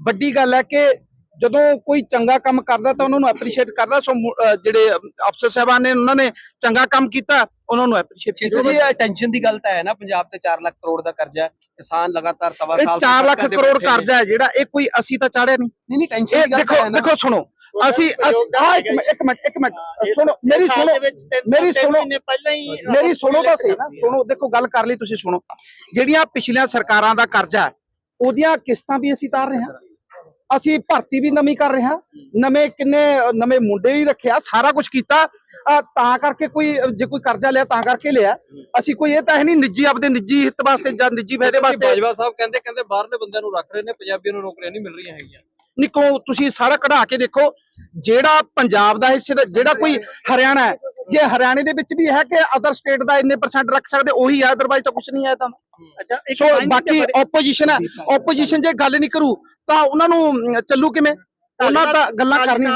ਵੱਡੀ ਗੱਲ ਹੈ ਕਿ ਜਦੋਂ ਕੋਈ ਚੰਗਾ ਕੰਮ ਕਰਦਾ ਤਾਂ ਉਹਨਾਂ ਨੂੰ ਐਪਰੀਸ਼ੀਏਟ ਕਰਦਾ। ਸੋ ਜਿਹੜੇ ਅਫਸਰ ਸਾਹਿਬਾਨ ਨੇ ਉਹਨਾਂ ਨੇ ਚੰਗਾ ਕੰਮ ਕੀਤਾ ਉਹਨਾਂ ਨੂੰ ਐਪਰੀਸ਼ੀਏਟ ਕੀਤਾ। ਜੀ ਟੈਨਸ਼ਨ ਦੀ ਗੱਲ ਤਾਂ ਹੈ ਨਾ ਪੰਜਾਬ ਤੇ 4 ਲੱਖ ਕਰੋੜ ਦਾ ਕਰਜ਼ਾ ਹੈ। ਕਿਸਾਨ ਲਗਾਤਾਰ ਸਵਾ ਸਾਲ ਤੋਂ 4 ਲੱਖ ਕਰੋੜ। ਕਰਜ਼ਾ ਹੈ ਜਿਹੜਾ ਇਹ ਕੋਈ ਅਸੀਂ ਤਾਂ ਚਾੜਿਆ ਨਹੀਂ। ਨਹੀਂ ਨਹੀਂ ਟੈਨਸ਼ਨ ਦੀ ਗੱਲ ਦੇਖੋ ਤਾਂ ਹੈ ਨਾ। ਦੇਖੋ ਸੁਣੋ ਅਸੀਂ ਆਹ ਇੱਕ ਮਿੰਟ ਇੱਕ ਮਿੰਟ ਇੱਕ ਮਿੰਟ। ਸੁਣੋ ਮੇਰੀ ਸੁਣੋ ਮੇਰੀ ਸੁਣੋ। ਪਹਿਲਾਂ ਹੀ ਮੇਰੀ ਸੁਣੋ ਤਾਂ ਸਹੀ। ਨਾ ਸੁਣੋ ਦੇਖੋ ਗੱਲ ਕਰ ਲਈ ਤੁਸੀਂ ਸੁਣੋ। ਜਿਹੜੀਆਂ ਪਿਛਲੀਆਂ ਸਰਕਾਰਾਂ ਦਾ ਕਰਜ਼ਾ ਹੈ, ਉਹਦੀਆਂ ਕਿਸ਼ਤਾਂ ਵੀ ਅਸੀਂ ਤਾਰ ਰਹੇ ਹਾਂ। ਅਸੀਂ ਭਰਤੀ ਵੀ ਨਵੀਂ ਕਰ ਰਹੇ ਹਾਂ। ਨਵੇਂ ਕਿੰਨੇ ਨਵੇਂ ਮੁੰਡੇ ਵੀ ਰੱਖਿਆ ਸਾਰਾ ਕੁਝ ਕੀਤਾ। ਤਾਂ ਕਰਕੇ ਕੋਈ ਜੇ ਕੋਈ ਕਰਜ਼ਾ ਲਿਆ ਤਾਂ ਕਰਕੇ ਲਿਆ। ਅਸੀਂ ਕੋਈ ਇਹ ਤਾਂ ਹੈ ਨਹੀਂ ਨਿੱਜੀ ਆਪਦੇ ਨਿੱਜੀ ਹਿੱਤ ਵਾਸਤੇ ਜਾਂ ਨਿੱਜੀ ਫਾਇਦੇ ਵਾਸਤੇ। ਬਾਜਵਾ ਸਾਹਿਬ ਕਹਿੰਦੇ ਕਹਿੰਦੇ ਬਾਹਰਲੇ ਬੰਦਿਆਂ ਨੂੰ ਰੱਖ ਰਹੇ ਨੇ ਪੰਜਾਬੀਆਂ ਨੂੰ ਨੌਕਰੀਆਂ ਨਹੀਂ ਮਿਲ ਰਹੀਆਂ ਹੈਗੀਆਂ। ਨਿਕੋ ਤੁਸੀਂ ਸਾਰਾ ਕਢਾ ਕੇ ਦੇਖੋ ਜਿਹੜਾ ਪੰਜਾਬ ਦਾ ਹਿੱਸੇ ਦਾ ਜਿਹੜਾ ਕੋਈ ਹਰਿਆਣਾ ਹੈ ਜੇ ਹਰਿਆਣੇ ਦੇ ਵਿੱਚ ਵੀ ਹੈ ਕਿ ਅਦਰ ਸਟੇਟ ਦਾ ਇੰਨੇ ਪਰਸੈਂਟ ਰੱਖ ਸਕਦੇ ਉਹੀ ਹੈ ਅਦਰਵਾਈਜ਼ ਤਾਂ ਕੁਝ ਨਹੀਂ ਹੈ ਤਾਂ ਅੱਛਾ ਇੱਕ ਸੋ ਬਾਕੀ ਆਪੋਜੀਸ਼ਨ ਹੈ ਆਪੋਜੀਸ਼ਨ ਜੇ ਗੱਲ ਨਹੀਂ ਕਰੂ ਤਾਂ ਉਹਨਾਂ ਨੂੰ ਚੱਲੂ ਕਿਵੇਂ? ਉਹਨਾਂ ਤਾਂ ਗੱਲਾਂ ਕਰਨੀਆਂ।